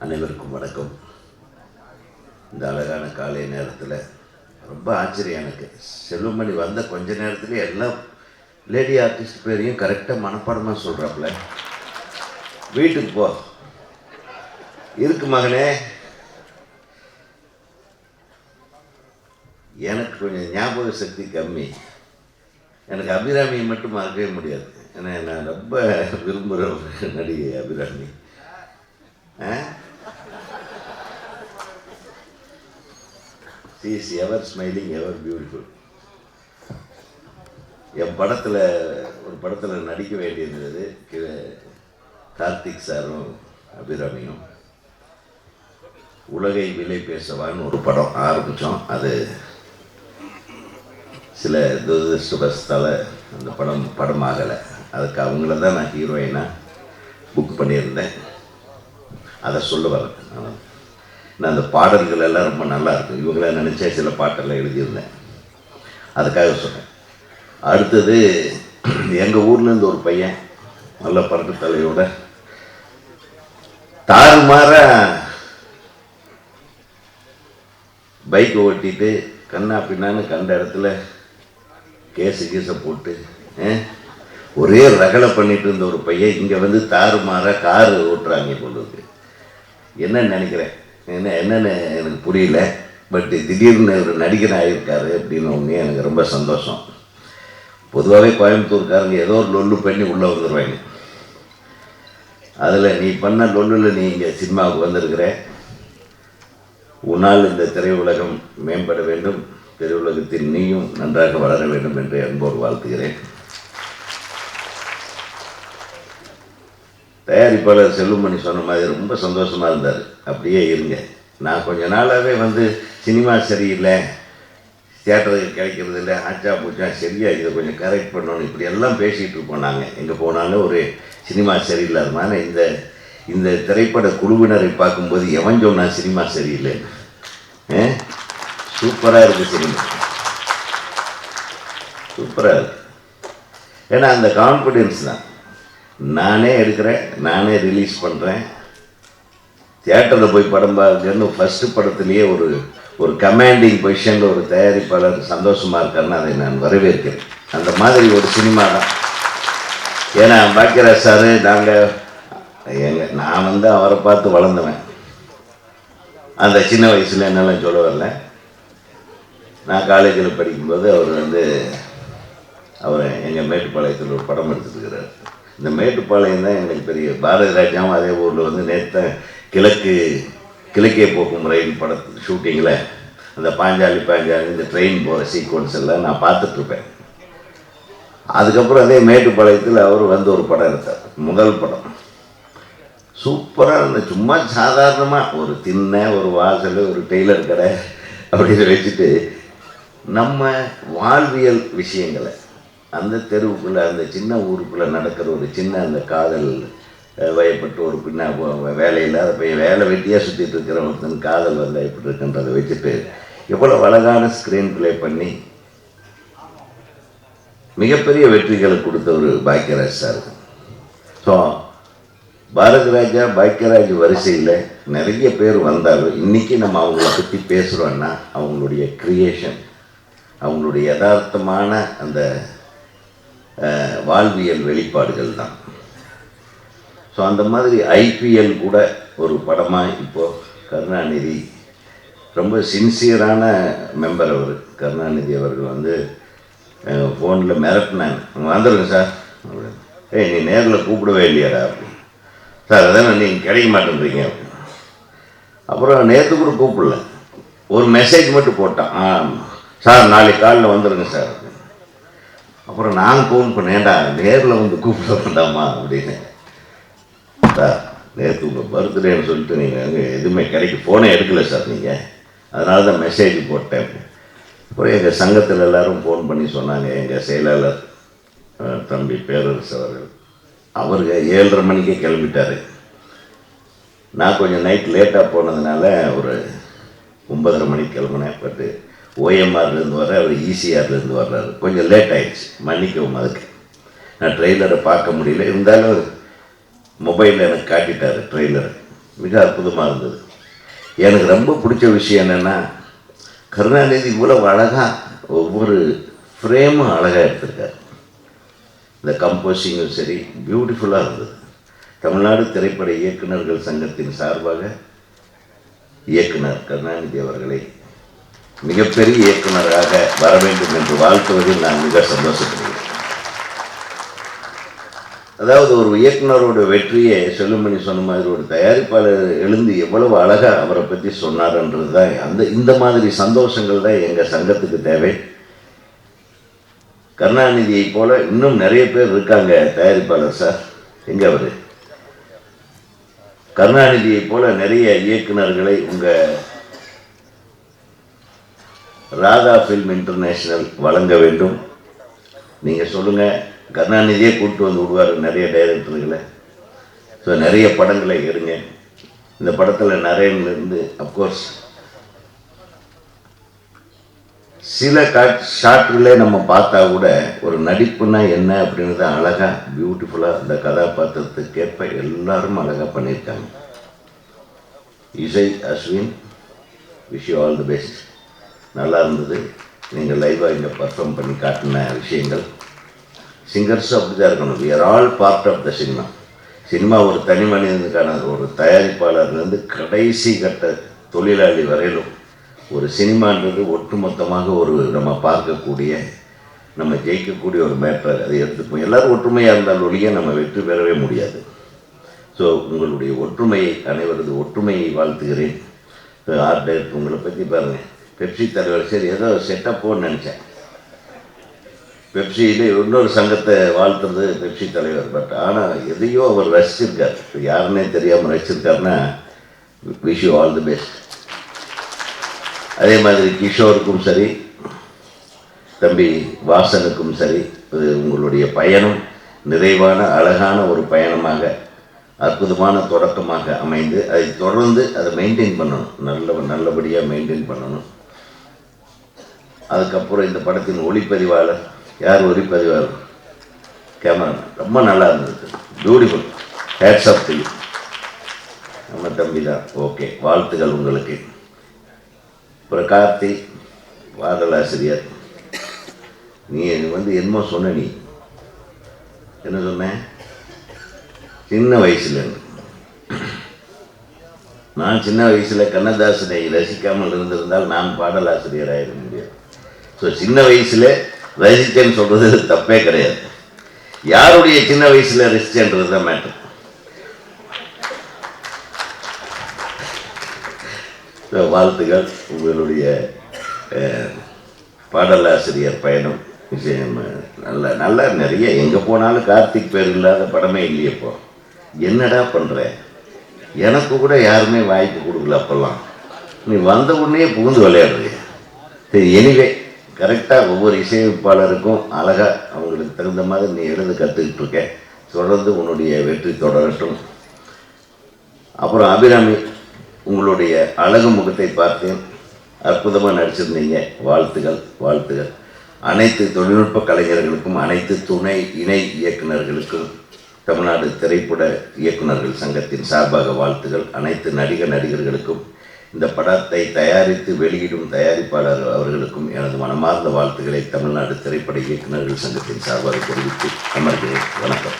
அனைவருக்கும் வணக்கம். இந்த அழகான காலை நேரத்தில் ரொம்ப ஆச்சரியம் எனக்கு. செல்வமணி வந்த கொஞ்ச நேரத்தில் எல்லா லேடி ஆர்டிஸ்ட் பேரையும் கரெக்டாக மனப்பாடமாக சொல்கிறாப்புல வீட்டுக்கு போ. இருக்கு மகனே. எனக்கு கொஞ்சம் ஞாபக சக்தி கம்மி. எனக்கு அபிராமியை மட்டும் மறக்கவே முடியாது. ஏன்னா நான் ரொம்ப விரும்புகிற நடிகை அபிராமி. ஆ? Is ever smiling ever beautiful என் படத்தில் ஒரு படத்தில் நடிக்க வேண்டியிருந்தது கார்த்திக் சாரும் அபிராமியும். உலகை விலை பேசவான்னு ஒரு படம் ஆரம்பித்தோம் அது சில துரதிருஷ்டவசத்தால் அந்த படம் படம் ஆகலை அதுக்கு அவங்கள தான் நான் ஹீரோயினாக புக் பண்ணியிருந்தேன். அதை சொல்ல வரேன். நான் அந்த பாடல்கள் எல்லாம் ரொம்ப நல்லா இருக்கும். இவங்கள நினச்சே சில பாட்டெல்லாம் எழுதியிருந்தேன். அதுக்காக சொன்னேன். அடுத்தது எங்கள் ஊர்லேருந்து ஒரு பையன் நல்ல பறக்கு தலையோட தாறுமாற பைக் ஓட்டிட்டு கண்ணா பின்னான்னு கண்ட இடத்துல கேஸு கீஸை போட்டு ஒரே ரகலை பண்ணிட்டு இருந்த ஒரு பையன் இங்கே வந்து தாறுமாற காரு ஓட்டுறாங்க கொண்டு என்னன்னு நினைக்கிறேன்? என்ன என்னன்னு எனக்கு புரியல. பட் திடீர்னு ஒரு நடிகர் ஆகியிருக்காரு அப்படின்னு ஒன்று எனக்கு ரொம்ப சந்தோஷம். பொதுவாகவே கோயம்புத்தூர்காரங்க ஏதோ ஒரு லொல்லு பண்ணி உள்ளே வந்துடுவாங்க அதில் நீ பண்ண லொல்லில் நீ இங்கே சினிமாவுக்கு வந்திருக்கிற. உன்னால் இந்த திரையுலகம் மேம்பட வேண்டும். திரையுலகத்தில் நீயும் நன்றாக வளர வேண்டும் என்று அன்போடு வாழ்த்துகிறேன். தயாரிப்பாளர் செல்லுமணி சொன்ன மாதிரி ரொம்ப சந்தோஷமாக இருந்தார். அப்படியே இருங்க. நான் கொஞ்ச நாளாகவே வந்து சினிமா சரியில்லை தேட்டருக்கு கிடைக்கிறது இல்லை ஆச்சா பூச்சா சரியா இதை கொஞ்சம் கரெக்ட் பண்ணணும். இப்படி எல்லாம் பேசிகிட்டு இருப்போம் நாங்கள் எங்கே போனாலும் ஒரு சினிமா சரியில்லாதமான இந்த இந்த திரைப்பட குழுவினரை பார்க்கும்போது எவன் சொன்னால் சினிமா சரியில்லைன்னு சூப்பராக இருக்குது சினிமா. சூப்பராக இருக்குது ஏன்னா அந்த கான்ஃபிடென்ஸ் தான். நானே எடுக்கிறேன் நானே ரிலீஸ் பண்ணுறேன் தியேட்டரில் போய் படம் பார்க்கன்னு ஃபஸ்ட்டு படத்துலேயே ஒரு ஒரு கமாண்டிங் பொசிஷனில் ஒரு தயாரிப்பாளர் சந்தோஷமாக இருக்காருன்னு அதை நான் வரவேற்கிறேன். அந்த மாதிரி ஒரு சினிமா தான். ஏன்னா பாக்கியராஜ் சார் நாங்கள் எங்க நான் வந்து அவரை பார்த்து வளர்ந்தவன். அந்த சின்ன வயசில் என்னெல்லாம் சொல்ல வரல. நான் காலேஜில் படிக்கும்போது அவர் வந்து அவர் எங்கள் மேட்டுப்பாளையத்தில் ஒரு படம் எடுத்துருக்கிறார் இந்த மேட்டுப்பாளையம் தான் எங்களுக்கு பெரிய பாரதி ராஜாவும் அதே ஊரில் வந்து நேற்று கிழக்கு கிழக்கே போக்கும் ரயில் பட ஷூட்டிங்கில் அந்த பாஞ்சாலி பாஞ்சாலி இந்த ட்ரெயின் போகிற சீக்வன்ஸ் எல்லாம் நான் பார்த்துட்ருப்பேன். அதுக்கப்புறம் அதே மேட்டுப்பாளையத்தில் அவர் வந்து ஒரு படம் எடுத்தார். முதல் படம். சூப்பராக இருந்த சும்மா சாதாரணமாக ஒரு தின்ன ஒரு வாசல் ஒரு டெய்லர் கடை அப்படின்னு வச்சுட்டு நம்ம வாழ்வியல் விஷயங்களை அந்த தெருவுக்குள்ளே அந்த சின்ன ஊருக்குள்ளே நடக்கிற ஒரு சின்ன அந்த காதல் வயப்பட்டு ஒரு பின்ன வேலை இல்லாத பையன் வேலை வெட்டியாக சுற்றிட்டு இருக்கிற ஒருத்தன் காதல் வந்தால் எப்படி இருக்குன்றதை வச்சுட்டு எவ்வளோ அழகான ஸ்க்ரீன் பிளே பண்ணி மிகப்பெரிய வெற்றிகளை கொடுத்த ஒரு பாக்கியராஜ் சார் ஸோ பாரதிராஜா பாக்கியராஜ் வரிசையில் நிறைய பேர் வந்தாலும் இன்றைக்கி நம்ம அவங்கள பற்றி பேசுகிறோன்னா அவங்களுடைய க்ரியேஷன் அவங்களுடைய யதார்த்தமான அந்த வாழ்வியல் வெளிப்பாடுகள் தான். ஸோ அந்த மாதிரி ஐபிஎல் கூட ஒரு படமாக இப்போது கருணாநிதி ரொம்ப சின்சியரான மெம்பர் அவர். கருணாநிதி அவர்கள் வந்து ஃபோனில் மிரட்டினாங்க. வந்துடுங்க சார் அப்படின்னு. ஏய் நீ நேரில் கூப்பிடவே இல்லையாடா. அப்படின்னு. சார் அதான் நீங்கள் கிடைக்க மாட்டேன்றீங்க. அப்படின்னு. அப்புறம் நேற்று கூட கூப்பிடல. ஒரு மெசேஜ் மட்டும் போட்டான். ஆ சார் நாளைக்கு காலில் வந்துடுங்க சார் அப்படின்னு. அப்புறம் நான் ஃபோன் பண்ணேன்டா நேரில் வந்து கூப்பிட வேண்டாமா? அப்படின்னு. நேற்று உங்கள் பர்த்டேன்னு சொல்லிட்டு நீங்கள் அங்கே எதுவுமே கிடைக்க ஃபோனே எடுக்கல சார் நீங்கள் அதனால தான் மெசேஜ் போட்டேன். அப்புறம் எங்கள் சங்கத்தில் எல்லோரும் ஃபோன் பண்ணி சொன்னாங்க. எங்கள் செயலாளர் தம்பி பேரரசு அவர்கள். அவருக்கு ஏழரை மணிக்கே கிளம்பிட்டாரு. நான் கொஞ்சம் நைட் லேட்டாக போனதுனால ஒரு ஒன்பதரை மணிக்கு கிளம்புனேன் பட்டு ஓஎம்ஆர்லேருந்து வர அவர் ஈசிஆர்லேருந்து வர்றாரு. கொஞ்சம் லேட் ஆகிடுச்சு மன்னிக்கவும் அதுக்கு. நான் ட்ரெய்லரை பார்க்க முடியல. இருந்தாலும் மொபைலில் எனக்கு காட்டிட்டாரு ட்ரெய்லர் மிக அற்புதமாக இருந்தது. எனக்கு ரொம்ப பிடிச்ச விஷயம் என்னென்னா கருணாநிதி இவ்வளவு அழகாக ஒவ்வொரு ஃப்ரேமும் அழகாக எடுத்திருக்காரு. இந்த கம்போசிங்கும் சரி பியூட்டிஃபுல்லாக இருந்தது. தமிழ்நாடு திரைப்பட இயக்குனர்கள் சங்கத்தின் சார்பாக இயக்குனர் கருணாநிதி அவர்களை மிகப்பெரிய இயக்குனராக வர வேண்டும் என்று வாழ்த்துவதில் நான் மிக சந்தோஷப்படுகிறேன். அதாவது ஒரு இயக்குனரோட வெற்றியை செல்லுமணி சொன்ன மாதிரி ஒரு தயாரிப்பாளர் எழுந்து எவ்வளவு அழகாக அவரை பற்றி சொன்னார்ன்றது தான் அந்த இந்த மாதிரி சந்தோஷங்கள் தான் எங்கள் சங்கத்துக்கு தேவை. கருணாநிதியை போல இன்னும் நிறைய பேர் இருக்காங்க தயாரிப்பாளர் சார். எங்க அவர்? கருணாநிதியை போல நிறைய இயக்குனர்களை உங்கள் ராதா ஃபில்ம் இன்டர்நேஷனல் வழங்க வேண்டும். நீங்கள் சொல்லுங்கள் கருணாநிதியே கூப்பிட்டு வந்து விடுவார். நிறைய டைரக்டர்களை. ஸோ நிறைய படங்களை எடுங்க. இந்த படத்தில் நரேன்லேருந்து அப்கோர்ஸ் சில காட் ஷார்ட்களே நம்ம பார்த்தா கூட ஒரு நடிப்புனா என்ன அப்படின்றத அழகாக பியூட்டிஃபுல்லாக இந்த கதாபாத்திரத்துக்கேற்ப எல்லாரும் அழகாக பண்ணியிருக்காங்க. இசை Ashwin wish you all the best நல்லா இருந்தது. நீங்கள் லைவாக இங்கே பர்ஃபார்ம் பண்ணி காட்டின விஷயங்கள். சிங்கர்ஸும் அப்படி தான் இருக்கணும். We all part of the cinema cinema ஒரு தனி மனிதனுக்கான ஒரு தயாரிப்பாளர்லேருந்து கடைசி கட்ட தொழிலாளி வரையிலும் ஒரு சினிமான்றது ஒட்டுமொத்தமாக ஒரு நம்ம பார்க்கக்கூடிய நம்ம ஜெயிக்கக்கூடிய ஒரு மேட்டர் அதை எடுத்துப்போம். எல்லோரும் ஒற்றுமையாக இருந்தால் ஒழிய நம்ம வெற்றி பெறவே முடியாது. ஸோ உங்களுடைய ஒற்றுமையை அனைவரது ஒற்றுமையை வாழ்த்துகிறேன். ஆர்டர் உங்களை பற்றி பாருங்கள் பெப்சி தலைவர் சரி ஏதோ செட்டப்போன்னு நினச்சேன். பெப்சியில் இன்னொரு சங்கத்தை வாழ்த்துறது பெப்சி தலைவர் பட் ஆனால் எதையோ அவர் ரசிச்சிருக்கார். இப்போ யாருன்னே தெரியாமல் ரசிச்சிருக்காருன்னா wish you all the best அதே மாதிரி கிஷோருக்கும் சரி தம்பி வாசனுக்கும் சரி இது உங்களுடைய பயணம் நிறைவான அழகான ஒரு பயணமாக அற்புதமான தொடக்கமாக அமைந்து அதை தொடர்ந்து அதை மெயின்டைன் பண்ணணும். நல்ல நல்லபடியாக மெயின்டைன் பண்ணணும். அதுக்கப்புறம் இந்த படத்தின் ஒளிப்பதிவாளர் யார்? ஒளிப்பதிவாளர். கேமரா ரொம்ப நல்லா இருந்தது. பியூட்டிஃபுல் ஹேட்ஸ் ஆஃப் டு நம்ம தம்பி தான். ஓகே வாழ்த்துகள் உங்களுக்கு. அப்புறம் பாடலாசிரியர் நீ வந்து என்னமோ சொன்ன நீ. என்ன சொன்ன? சின்ன வயசுல. நான் சின்ன வயசில் கண்ணதாசனை ரசிக்காமல் இருந்திருந்தால் நான் பாடலாசிரியர் ஆயிட முடியாது. ஸோ சின்ன வயசில் ரசித்தேன்னு சொல்கிறது தப்பே கிடையாது. யாருடைய சின்ன வயசில் ரசித்தேன்றது தான் மேட்டர் ஸோ வாழ்த்துக்கள். உங்களுடைய பாடலாசிரியர் பயணம் விஷயம் நல்ல நல்லா நிறைய. எங்கே போனாலும் கார்த்திக் பேர் இல்லாத படமே இல்லையப்போ என்னடா பண்ணுற எனக்கு கூட யாருமே வாய்ப்பு கொடுக்கல அப்போல்லாம். நீ வந்த உடனே புகுந்து விளையாடுறிய? சரி எனிவே கரெக்டாக ஒவ்வொரு இசையமைப்பாளருக்கும் அழகாக அவங்களுக்கு தகுந்த மாதிரி நீ எழுந்து கற்றுக்கிட்டு இருக்க தொடர்ந்து உன்னுடைய வெற்றி தொடரட்டும். அப்புறம் அபிராமி உங்களுடைய அழகு முகத்தை பார்த்தேன். அற்புதமாக நடிச்சிருந்தீங்க. வாழ்த்துகள் வாழ்த்துகள். அனைத்து தொழில்நுட்ப கலைஞர்களுக்கும் அனைத்து துணை இணை இயக்குனர்களுக்கும் தமிழ்நாடு திரைப்பட இயக்குனர்கள் சங்கத்தின் சார்பாக வாழ்த்துகள். அனைத்து நடிகர் நடிகர்களுக்கும் இந்த படத்தை தயாரித்து வெளியிடும் தயாரிப்பாளர் அவர்களுக்கும் எனது மனமார்ந்த வாழ்த்துக்களை தமிழ்நாடு திரைப்பட இயக்குநர்கள் சங்கத்தின் சார்பாக தெரிவித்து அமர்கிறேன். வணக்கம்.